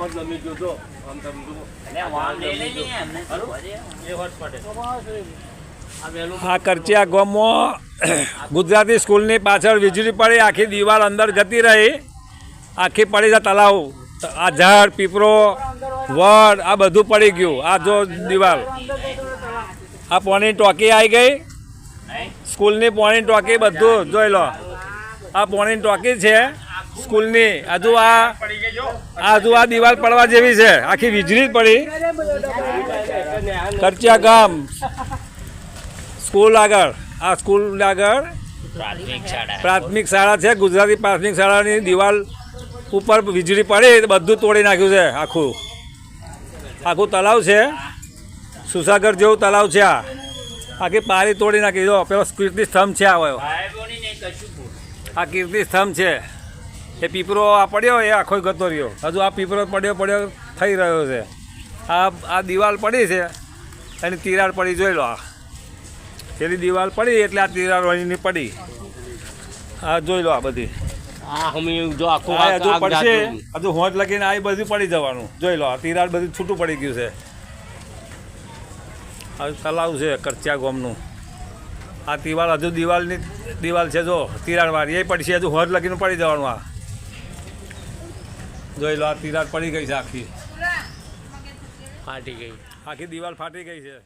આખો જ જમી તો આમ તમે આ આ કરચિયા ગામમાં ગુજરાતી સ્કૂલની પાછળ વીજળી પડી, આખી દિવાલ અંદર જતી રહી. આખી પડી છે તલાવ આ ઝાડ પીપરો વડ, આ બધું પડી ગયું, આ જો દિવાલ. આ પોણી ટોકી આવી ગઈ. સ્કૂલની પોણી ટોકી બધું જોઈ લો. આ પોણી ટોકી છે. સ્કૂલની હજુ આ હજુ આ દિવાલ પડવા જેવી છે. આખી વીજળી જ પડી. કરચિયા ગામ. સ્કૂલ આગળ. આ સ્કૂલ આગળ પ્રાથમિક શાળા. છે. ગુજરાતી પ્રાથમિક શાળાની દિવાલ ઉપર વીજળી પડી. બધું તોડી નાખ્યું છે આખું. આખું તલાવ છે. સુસાગર જેવું તલાવ છે આ. આખી પારી તોડી નાખી. જો પેલો કીર્તિ સ્તંભ છે આ હોય ભાઈ-બહેનોને નહીં કશું ભૂલ. આ કીર્તિ સ્તંભ છે. એ પીપરો આ પડ્યો એ આખો ગતો રહ્યો. હજુ આ પીપરો પડ્યો પડ્યો થઈ રહ્યો છે. આ આ દિવાલ પડી છે એની તિરાડ પડી જોઈ લો આ. પેલી દિવાલ પડી એટલે આ તિરાડ વાળીની પડી. આ જોઈ લો આ બધી. હજુ પડશે. હજુ હોજ લગીને આ બધું પડી જવાનું. જોઈ લો આ તિરાડ બધું છૂટું પડી ગયું છે. આ તલાવ છે કરચિયા ગોમનું. આ દિવાલ હજુ દિવાલની દિવાલ છે જો તિરાડવાળી એ પડશે હજુ હોજ લગીને પડી જવાનું આ. જોઈ લો આ તિરાડ પડી ગઈ છે આખી. ફાટી ગઈ. આખી દિવાલ ફાટી ગઈ છે.